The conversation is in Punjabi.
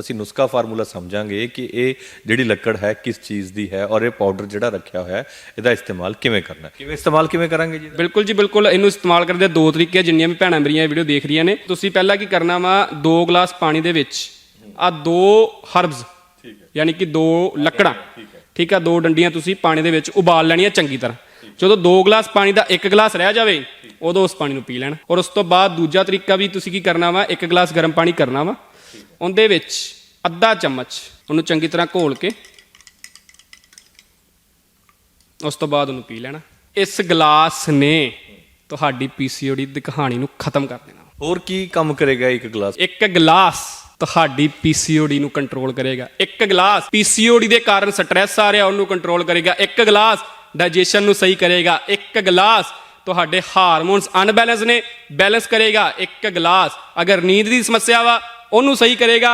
ਅਸੀਂ ਨੁਸਖਾ ਫਾਰਮੂਲਾ ਸਮਝਾਂਗੇ ਕਿ ਇਹ ਜਿਹੜੀ ਲੱਕੜ ਹੈ ਕਿਸ ਚੀਜ਼ ਦੀ ਹੈ ਔਰ ਇਹ ਪਾਊਡਰ ਜਿਹੜਾ ਰੱਖਿਆ ਹੋਇਆ ਹੈ ਇਹਦਾ ਇਸਤੇਮਾਲ ਕਿਵੇਂ ਕਰਨਾ ਹੈ? ਕਿਵੇਂ ਇਸਤੇਮਾਲ ਕਿਵੇਂ ਕਰਾਂਗੇ ਜੀ? ਬਿਲਕੁਲ ਜੀ ਬਿਲਕੁਲ। ਇਹਨੂੰ ਇਸਤੇਮਾਲ ਕਰਨ ਦੇ ਦੋ ਤਰੀਕੇ ਆ, ਜਿੰਨੀਆਂ ਵੀ ਭੈਣਾਂ ਮੇਰੀਆਂ ਵੀਡੀਓ ਦੇਖ ਰਹੀਆਂ ਨੇ। ਤੁਸੀਂ ਪਹਿਲਾਂ ਕੀ ਕਰਨਾ ਵਾ ਦੋ ਗਲਾਸ ਪਾਣੀ ਦੇ ਵਿੱਚ ਆ ਦੋ ਹਰਬਸ ਯਾਨੀ ਕਿ ਦੋ ਲੱਕੜਾਂ ਠੀਕ ਆ ਦੋ ਡੰਡੀਆਂ ਤੁਸੀਂ ਪਾਣੀ ਦੇ ਵਿੱਚ ਉਬਾਲ ਲੈਣੀਆਂ ਚੰਗੀ ਤਰ੍ਹਾਂ। ਜਦੋਂ ਦੋ ਗਲਾਸ ਪਾਣੀ ਦਾ ਇੱਕ ਗਲਾਸ ਰਹਿ ਜਾਵੇ ਉਦੋਂ ਉਸ ਪਾਣੀ ਨੂੰ ਪੀ ਲੈਣਾ। ਔਰ ਉਸ ਤੋਂ ਬਾਅਦ ਦੂਜਾ ਤਰੀਕਾ ਵੀ ਤੁਸੀਂ ਕੀ ਕਰਨਾ ਵਾ ਇੱਕ ਗਲਾਸ ਗਰਮ ਪਾਣੀ ਕਰਨਾ ਵਾ। ਉਹਦੇ ਵਿੱਚ ਅੱਧਾ ਚਮਚ ਉਹਨੂੰ ਚੰਗੀ ਤਰ੍ਹਾਂ ਘੋਲ ਕੇ ਉਸ ਤੋਂ ਬਾਅਦ ਉਹਨੂੰ ਪੀ ਲੈਣਾ। ਇਸ ਗਲਾਸ ਨੇ ਤੁਹਾਡੀ ਪੀਸੀਓਡੀ ਦੀ ਕਹਾਣੀ ਨੂੰ ਖਤਮ ਕਰ ਦੇਣਾ। ਹੋਰ ਕੀ ਕੰਮ ਕਰੇਗਾ ਇੱਕ ਗਲਾਸ? ਇੱਕ ਗਲਾਸ ਤੁਹਾਡੀ ਪੀਸੀਓਡੀ ਨੂੰ ਕੰਟਰੋਲ ਕਰੇਗਾ। ਇੱਕ ਗਲਾਸ ਪੀਸੀਓਡੀ ਦੇ ਕਾਰਨ ਸਟ੍ਰੈਸ ਆ ਰਿਹਾ ਉਹਨੂੰ ਕੰਟਰੋਲ ਕਰੇਗਾ। ਇੱਕ ਗਲਾਸ ਡਾਈਜੈਸ਼ਨ ਨੂੰ ਸਹੀ ਕਰੇਗਾ। ਇੱਕ ਗਲਾਸ ਤੁਹਾਡੇ ਹਾਰਮੋਨਸ ਅਨਬੈਲੈਂਸ ਨੇ ਬੈਲੈਂਸ ਕਰੇਗਾ। ਇੱਕ ਗਲਾਸ ਅਗਰ ਨੀਂਦ ਦੀ ਸਮੱਸਿਆ ਵਾ ਉਹਨੂੰ ਸਹੀ ਕਰੇਗਾ।